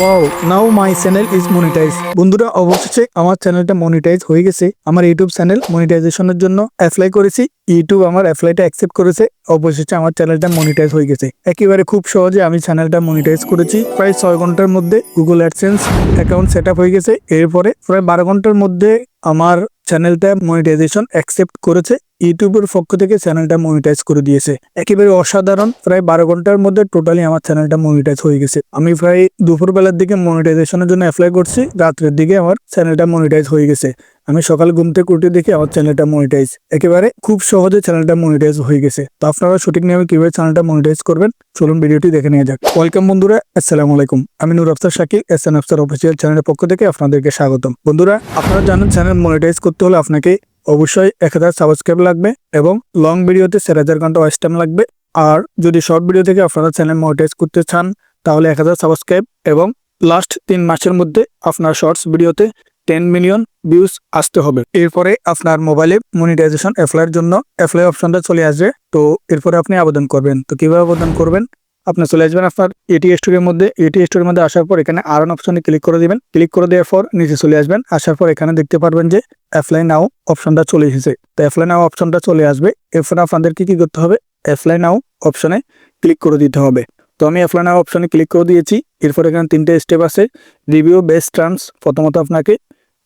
Wow now my channel is monetize বন্ধুরা, অবশেষে আমার চ্যানেলটা মনিটাইজ হয়ে গেছে। আমার ইউটিউব চ্যানেল মনিটাইজেশনের জন্য অ্যাপ্লাই করেছি। ইউটিউব আমার অ্যাপ্লাইটা অ্যাকসেপ্ট করেছে। অবশেষে আমার চ্যানেলটা মনিটাইজ হয়ে গেছে। একেবারে খুব সহজে আমি চ্যানেলটা মনিটাইজ করেছি। প্রায় ছয় ঘণ্টার মধ্যে গুগল অ্যাডসেন্স অ্যাকাউন্ট সেট হয়ে গেছে। এরপরে প্রায় বারো ঘণ্টার মধ্যে আমার চ্যানেলটা মনিটাইজেশন অ্যাকসেপ্ট করেছে। ইউটিউবের পক্ষ থেকে চ্যানেলটা মনিটাইজ করে দিয়েছে। একেবারে অসাধারণ, প্রায় বারো ঘণ্টার মধ্যে টোটালি আমার চ্যানেলটা মনিটাইজ হয়ে গেছে। আমি প্রায় দুপুর বেলার দিকে মনিটাইজেশনের জন্য অ্যাপ্লাই করছি, রাত্রের দিকে আমার চ্যানেলটা মনিটাইজ হয়ে গেছে। আমি সকাল ঘুম থেকে উঠে দেখি আমার চ্যানেলটা মনিটাইজ একেবারে খুব সহজে চ্যানেলটা মনিটাইজ হয়ে গেছে। তো আপনারা সঠিক নিয়মে কীভাবে চ্যানেলটা মনিটাইজ করবেন, চলুন ভিডিওটি দেখে নিয়ে যাক। ওয়েলকাম বন্ধুরা, আসসালামু আলাইকুম। আমি Nur Afsar Shakil S N Afsar official চ্যানেলের পক্ষ থেকে আপনাদেরকে স্বাগতম। বন্ধুরা, আপনারা জানেন চ্যানেল মনিটাইজ করতে হলে আপনাকে অবশ্যই এক হাজার সাবস্ক্রাইব লাগবে এবং লং ভিডিওতে চার হাজার ঘণ্টা ওয়াচ টাইম লাগবে। আর যদি শর্ট ভিডিও থেকে আপনারা চ্যানেল মনিটাইজ করতে চান, তাহলে এক হাজার সাবস্ক্রাইব এবং লাস্ট তিন মাসের মধ্যে আপনার শর্টস ভিডিওতে টেন মিলিয়ন ভিউজ আসতে হবে। এরপরে আপনার মোবাইলে মনিটাইজেশন অ্যাপ্লাইয়ের জন্য অ্যাপ্লাই অপশনটা চলে আসবে। তো এরপরে আপনি আবেদন করবেন। তো কীভাবে আবেদন করবেন? আপনি চলে আসবেন আপনার এটি স্টোরের মধ্যে। এটি স্টোরের মধ্যে আসার পর এখানে আরন অপশনে ক্লিক করে দিবেন। ক্লিক করে দেওয়ার পর নিচে চলে আসবেন। আসার পর এখানে দেখতে পারবেন যে অ্যাপ্লাই নাও অপশনটা চলে এসেছে। তো অ্যাপ্লাই নাও অপশনটা চলে আসবে। এরপর আপনাদেরকে কি করতে হবে? অ্যাপ্লাই নাও অপশনে ক্লিক করে দিতে হবে। তো আমি অ্যাপ্লাই নাও অপশনে ক্লিক করে দিয়েছি। এরপর এখানে তিনটে স্টেপ আছে। রিভিউ বেস্ট টার্মস প্রথমত আপনাকে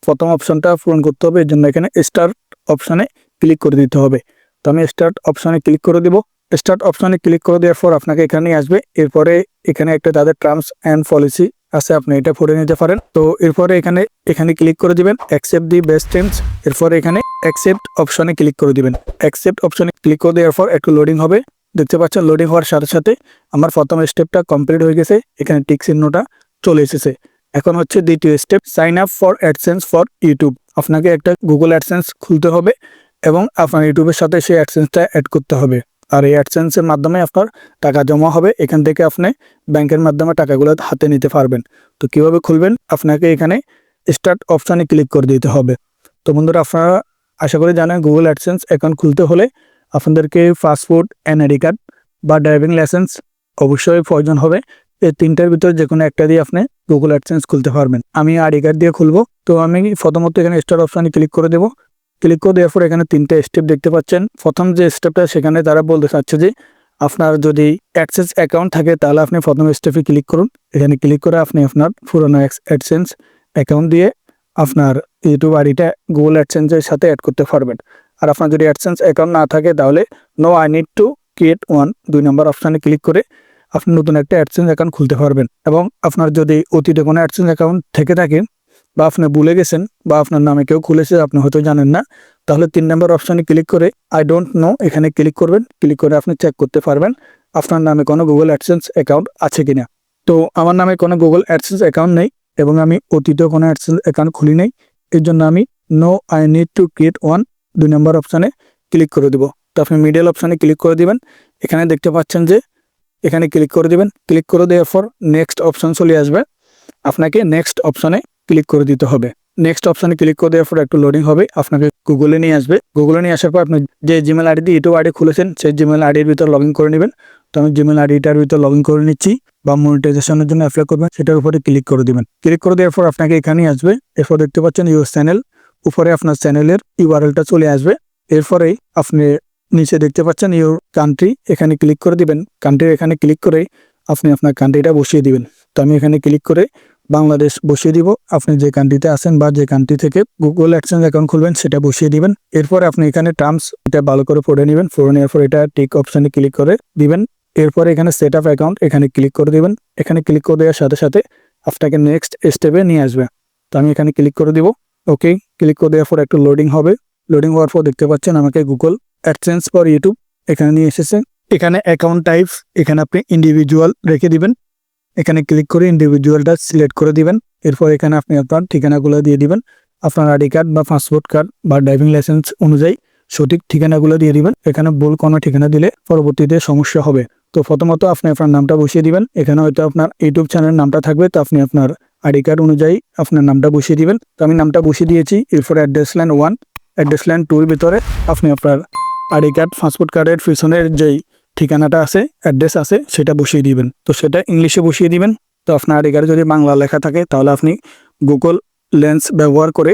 প্রথম অপশনটা পূরণ করতে হবে। এর জন্য এখানে স্টার্ট অপশনে ক্লিক করে দিতে হবে। তো আমি স্টার্ট অপশনে ক্লিক করে দিব। স্টার্ট অপশনে ক্লিক করে দেওয়ার পর আপনাকে এখানে আসবে। এরপরে এখানে একটা তাদের টার্মস অ্যান্ড পলিসি আছে, আপনি এটা পড়ে নিতে পারেন। তো এরপরে এখানে এখানে ক্লিক করে দিবেন অ্যাকসেপ্ট দি বেস্ট টার্মস এরপরে এখানে অ্যাকসেপ্ট অপশনে ক্লিক করে দিবেন। অ্যাকসেপ্ট অপশনে ক্লিক করে দেওয়ার পর একটু লোডিং হবে। দেখতে পাচ্ছেন লোডিং হওয়ার সাথে সাথে আমার প্রথম স্টেপটা কমপ্লিট হয়ে গেছে। এখানে টিক চিহ্নটা চলে এসেছে। এখন হচ্ছে দ্বিতীয় step sign up for AdSense for YouTube আপনাকে একটা গুগল অ্যাডসেন্স খুলতে হবে এবং আপনার ইউটিউবের সাথে সেই অ্যাডসেন্সটা অ্যাড করতে হবে। আর এই অ্যাডসেন্সের মাধ্যমে আপনার টাকা জমা হবে। এখান থেকে আপনি ব্যাংকের মাধ্যমে টাকাগুলো হাতে নিতে পারবেন। তো কীভাবে খুলবেন? আপনাকে এখানে স্টার্ট অপশানে ক্লিক করে দিতে হবে। তো বন্ধুরা, আপনারা আশা করি জানেন গুগল অ্যাডসেন্স অ্যাকাউন্ট খুলতে হলে আপনাদেরকে পাসপোর্ট এনআইডি কার্ড বা ড্রাইভিং লাইসেন্স অবশ্যই প্রয়োজন হবে। এই তিনটার ভিতর যে কোনো একটা দিয়ে আপনি গুগল অ্যাডসেন্স খুলতে পারবেন। আমি আইডি কার্ড দিয়ে খুলবো। তো আমি প্রথমত এখানে স্টার অপশানে ক্লিক করে দেবো। ক্লিক করে দেওয়ার পর এখানে তিনটে স্টেপ দেখতে পাচ্ছেন। প্রথম যে স্টেপটা সেখানে তারা বলতে চাচ্ছে যে, আপনার যদি অ্যাক্সেস অ্যাকাউন্ট থাকে, তাহলে আপনি প্রথম স্টেপে ক্লিক করুন। এখানে ক্লিক করে আপনি আপনার পুরোনো অ্যাডসেন্স অ্যাকাউন্ট দিয়ে আপনার ইউটিউব আইডিটা গুগল অ্যাডসেন্সের সাথে অ্যাড করতে পারবেন। আর আপনার যদি অ্যাডসেন্স অ্যাকাউন্ট না থাকে, তাহলে no I need to create one দুই নম্বর অপশানে ক্লিক করে আপনি নতুন একটা অ্যাডসেন্স অ্যাকাউন্ট খুলতে পারবেন। এবং আপনার যদি অতীতে কোনো অ্যাডসেন্স অ্যাকাউন্ট থেকে থাকে বা আপনি ভুলে গেছেন বা আপনার নামে কেউ খুলেছে, আপনি হয়তো জানেন না, তাহলে তিন নম্বর অপশানে ক্লিক করে আই ডোন্ট নো এখানে ক্লিক করবেন। ক্লিক করে আপনি চেক করতে পারবেন আপনার নামে কোনো গুগল অ্যাডসেন্স অ্যাকাউন্ট আছে কিনা। তো আমার নামে কোনো গুগল অ্যাডসেন্স অ্যাকাউন্ট নেই এবং আমি অতীতেও কোনো অ্যাডসেন্স অ্যাকাউন্ট খুলি নেই। এর জন্য আমি no I need to create one দুই নম্বর অপশানে ক্লিক করে দেবো। তো আপনি মিডিয়াল অপশানে ক্লিক করে দিবেন। এখানে দেখতে পাচ্ছেন যে এখানে ক্লিক করে দিবেন। ক্লিক করে দেওয়ার পর নেক্সট অপশান চলে আসবে। আপনাকে নেক্সট অপশনে ক্লিক করে দিতে হবে। নেক্সট অপশনে ক্লিক করে দেওয়ার পর একটু লোডিং হবে। আপনাকে গুগলে নিয়ে আসবে। গুগলে নিয়ে আসার পর আপনি যে জিমেল আইডি দিয়ে ইউটিউব আইডি খুলেছেন, সেই জিমেল আইডির ভিতর লগ করে নেবেন। তো আমি জিমেল আইডিটার ভিতর লগ করে নিচ্ছি বা মনিটাইজেশনের জন্য অ্যাপ্লাই করবেন, সেটার উপরে ক্লিক করে দিবেন। ক্লিক করে দেওয়ার পর আপনাকে এখানেই আসবে। এরপর দেখতে পাচ্ছেন ইউর চ্যানেল উপরে আপনার চ্যানেলের ইউআরএলটা চলে আসবে। এরপরেই আপনি নিচে দেখতে পাচ্ছেন ইউর কান্ট্রি এখানে ক্লিক করে দিবেন। কান্ট্রির এখানে ক্লিক করে আপনি আপনার কান্ট্রিটা বসিয়ে দিবেন। তো আমি এখানে ক্লিক করে বাংলাদেশ বসিয়ে দিব। আপনি যে কান্ট্রিতে আছেন বা যে কান্ট্রি থেকে গুগল অ্যাকসেন্স অ্যাকাউন্ট খুলবেন, সেটা বসিয়ে দিবেন। এরপর আপনি এখানে টার্মস এটা ভালো করে পড়ে নেবেন। পড়ে নেওয়ার পর এটা টিক অপশানে ক্লিক করে দিবেন। এরপর এখানে সেট আপ অ্যাকাউন্ট এখানে ক্লিক করে দিবেন। এখানে ক্লিক করে দেওয়ার সাথে সাথে আপনাকে নেক্সট স্টেপে নিয়ে আসবে। তো আমি এখানে ক্লিক করে দিব। ওকে ক্লিক করে দেওয়ার পর একটু লোডিং হবে। লোডিং হওয়ার পর দেখতে পাচ্ছেন আমাকে গুগল অ্যাডসেন্স ফর ইউটিউব এখানে নিয়ে এসেছে। এখানে অ্যাকাউন্ট টাইপস এখানে আপনি ইন্ডিভিজুয়াল রেখে দিবেন। এখানে ক্লিক করে ইন্ডিভিজুয়ালটা সিলেক্ট করে দিবেন। এরপর এখানে আপনি আপনার ঠিকানাগুলো দিয়ে দিবেন। আপনার আইডি কার্ড বা পাসপোর্ট কার্ড বা ড্রাইভিং লাইসেন্স অনুযায়ী সঠিক ঠিকানাগুলো দিয়ে দিবেন। এখানে ভুল কোনো ঠিকানা দিলে পরবর্তীতে সমস্যা হবে। তো প্রথমত আপনি আপনার নামটা বসিয়ে দিবেন। এখানে হয়তো আপনার ইউটিউব চ্যানেলের নামটা থাকবে। তো আপনি আপনার আইডি কার্ড অনুযায়ী আপনার নামটা বসিয়ে দিবেন। তো আমি নামটা বসিয়ে দিয়েছি। এরপর address line one address line টুর ভিতরে আপনি আপনার আইডি কার্ড পাসপোর্ট কার্ডের পিছনের যেই ঠিকানাটা আছে অ্যাড্রেস আছে, সেটা বসিয়ে দিবেন। তো সেটা ইংলিশে বসিয়ে দিবেন। তো আপনার কার্ডে যদি বাংলা লেখা থাকে, তাহলে আপনি গুগল লেন্স ব্যবহার করে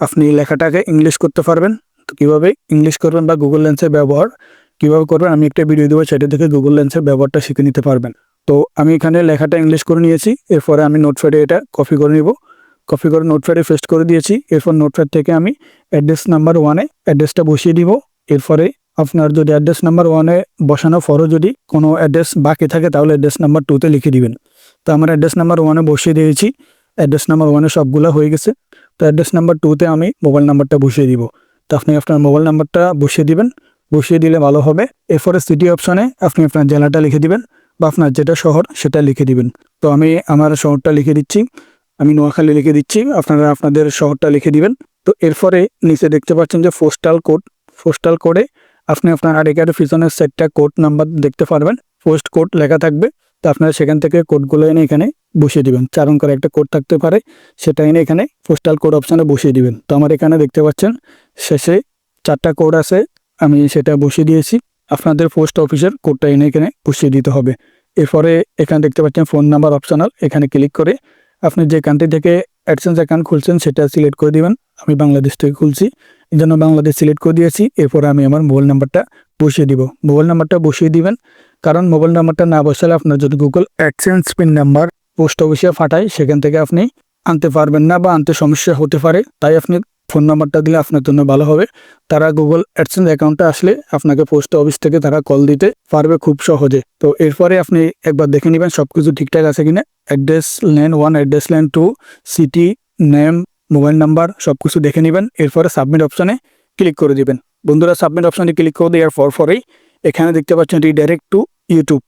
আপনি লেখাটাকে ইংলিশ করতে পারবেন। তো কীভাবে ইংলিশ করবেন বা গুগল লেন্সের ব্যবহার কীভাবে করবেন, আমি একটা ভিডিও দেবো, সেটা থেকে গুগল লেন্সের ব্যবহারটা শিখে নিতে পারবেন। তো আমি এখানে লেখাটা ইংলিশ করে নিয়েছি, এরপরে আমি নোটপ্যাডে এটা কপি করে নিব। কপি করে নোটপ্যাডে পেস্ট করে দিয়েছি, এরপর নোটপ্যাড থেকে আমি অ্যাড্রেস নাম্বার ওয়ানে অ্যাড্রেসটা বসিয়ে দিব। এরপরে আপনার যদি অ্যাড্রেস নাম্বার ওয়ানে বসানো পরও যদি কোনো অ্যাড্রেস বাকি থাকে, তাহলে অ্যাড্রেস নাম্বার টুতে লিখে দিবেন। তো আমার অ্যাড্রেস নাম্বার ওয়ানে বসিয়ে দিয়েছি। অ্যাড্রেস নাম্বার ওয়ানে সবগুলো হয়ে গেছে। তো অ্যাড্রেস নাম্বার টুতে আমি মোবাইল নাম্বারটা বসিয়ে দিব। তো আপনি আপনার মোবাইল নাম্বারটা বসিয়ে দিবেন। বসিয়ে দিলে ভালো হবে। এরপরে সিটি অপশানে আপনি আপনার জেলাটা লিখে দিবেন বা আপনার যেটা শহর সেটা লিখে দিবেন। তো আমি আমার শহরটা লিখে দিচ্ছি। আমি নোয়াখালী লিখে দিচ্ছি। আপনারা আপনাদের শহরটা লিখে দিবেন। তো এরপরে নিচে দেখতে পাচ্ছেন যে পোস্টাল কোড পোস্টাল কোডে আপনি আপনার আইডি কার্ডের পিছনের সেটটা কোড নাম্বার দেখতে পারবেন পোস্ট কোড লেখা থাকবে, তো আপনারা সেখান থেকে কোডগুলো এনে এখানে বসিয়ে দিবেন। চার অঙ্কের একটা কোড থাকতে পারে, সেটা এনে এখানে পোস্টাল কোড অপশানে বসিয়ে দিবেন। তো আমার এখানে দেখতে পাচ্ছেন, শেষে চারটা কোড আছে, আমি সেটা বসিয়ে দিয়েছি। আপনাদের পোস্ট অফিসের কোডটা এনে এখানে বসিয়ে দিতে হবে। এরপরে এখানে দেখতে পাচ্ছেন ফোন নাম্বার অপশনাল এখানে ক্লিক করে আপনি যে কান্ট্রি থেকে অ্যাডসেন্স অ্যাকাউন্ট খুলছেন, সেটা সিলেক্ট করে দিবেন। আমি বাংলাদেশ থেকে খুলছি। এই জন্য বাংলাদেশ সিলেক্ট করে দিয়েছি। এরপরে আমি আমার মোবাইল নাম্বারটা বসিয়ে দিব। মোবাইল নাম্বারটা বসিয়ে দিবেন। কারণ মোবাইল নাম্বারটা না বসালে আপনার যদি Google AdSense pin number post অফিসে ফাটায়, সেখান থেকে আপনি আনতে পারবেন না বা আনতে সমস্যা হতে পারে। তাই আপনি ফোন নাম্বারটা দিলে আপনার জন্য ভালো হবে। তারা গুগল অ্যাডসেন্স অ্যাকাউন্টটা আসলে আপনাকে পোস্ট অফিস থেকে তারা কল দিতে পারবে খুব সহজে। তো এরপরে আপনি একবার দেখে নেবেন সব কিছু ঠিকঠাক আছে কিনা। Address line one address line two city name mobile number সব কিছু দেখে নেবেন, এরপরে সাবমিট অপশানে ক্লিক করে দিবেন। বন্ধুরা, সাবমিট অপশানে ক্লিক করে দেওয়ার পর পরেই এখানে দেখতে পাচ্ছেন রিডাইরেক্ট টু ইউটিউব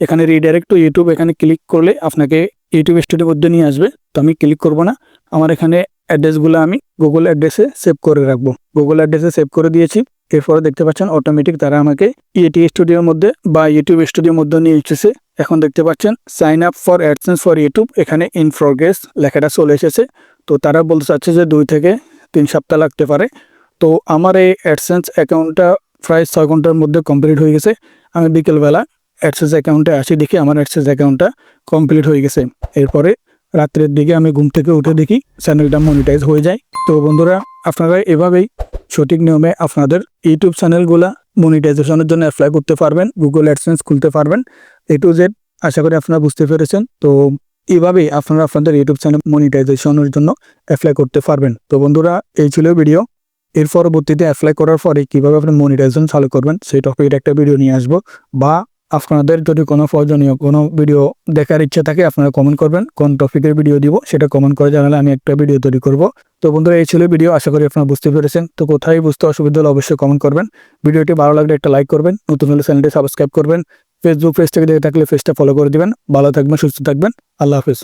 এখানে রিডাইরেক্ট টু ইউটিউব এখানে ক্লিক করলে আপনাকে ইউটিউব স্টুডিওর মধ্যে নিয়ে আসবে। তো আমি ক্লিক করব না। আমার এখানে অ্যাড্রেসগুলো আমি গুগল অ্যাড্রেসে সেভ করে রাখব। গুগল অ্যাড্রেসে সেভ করে দিয়েছি। এরপরে দেখতে পাচ্ছেন অটোমেটিক তারা আমাকে ইএটি স্টুডিওর মধ্যে বা ইউটিউব স্টুডিওর মধ্যে নিয়ে এসেছে। এখন দেখতে পাচ্ছেন sign up for AdSense for YouTube এখানে ইন প্রোগ্রেস লেখাটা চলে এসেছে। তো তারা বলতে চাচ্ছে যে দুই থেকে তিন সপ্তাহ লাগতে পারে। তো আমার এই অ্যাডসেন্স অ্যাকাউন্টটা প্রায় ছয় ঘণ্টার মধ্যে কমপ্লিট হয়ে গেছে। আমি বিকেলবেলা অ্যাডসেন্স অ্যাকাউন্টে আসি, দেখি আমার অ্যাডসেন্স অ্যাকাউন্টটা কমপ্লিট হয়ে গেছে। এরপরে রাত্রের দিকে আমি ঘুম থেকে উঠে দেখি চ্যানেলটা মনিটাইজ হয়ে যায়। তো বন্ধুরা, আপনারা এভাবেই সঠিক নিয়মে আপনাদের ইউটিউব চ্যানেলগুলা মনিটাইজেশনের জন্য অ্যাপ্লাই করতে পারবেন গুগল অ্যাডসেন্স খুলতে পারবেন। এ টু জেড আশা করি আপনারা বুঝতে পেরেছেন। তো এভাবেই আপনারা আপনাদের ইউটিউব চ্যানেল মনিটাইজেশনের জন্য অ্যাপ্লাই করতে পারবেন। তো বন্ধুরা, এই ছিল ভিডিও এর পরবর্তীতে অ্যাপ্লাই করার পরে কীভাবে আপনি মনিটাইজেশন চালু করবেন, সেই টপিকের একটা ভিডিও নিয়ে আসব বা আপনাদের যদি কোনো প্রয়োজনীয় কোনো ভিডিও দেখার ইচ্ছা থাকে, আপনারা কমেন্ট করবেন, কোন টপিকের ভিডিও দিব সেটা কমেন্ট করে জানালে আমি একটা ভিডিও তৈরি করব। তো বন্ধুরা, এই ছিল ভিডিও আশা করি আপনারা বুঝতে পেরেছেন। তো কোথায় বুঝতে অসুবিধা হলে অবশ্যই কমেন্ট করবেন। ভিডিওটি ভালো লাগলে একটা লাইক করবেন, নতুন হলে চ্যানেলটি সাবস্ক্রাইব করবেন। ফেসবুক পেজ থেকে দেখে থাকলে পেজটা ফলো করে দিবেন। ভালো থাকবেন, সুস্থ থাকবেন। আল্লাহ হাফিজ।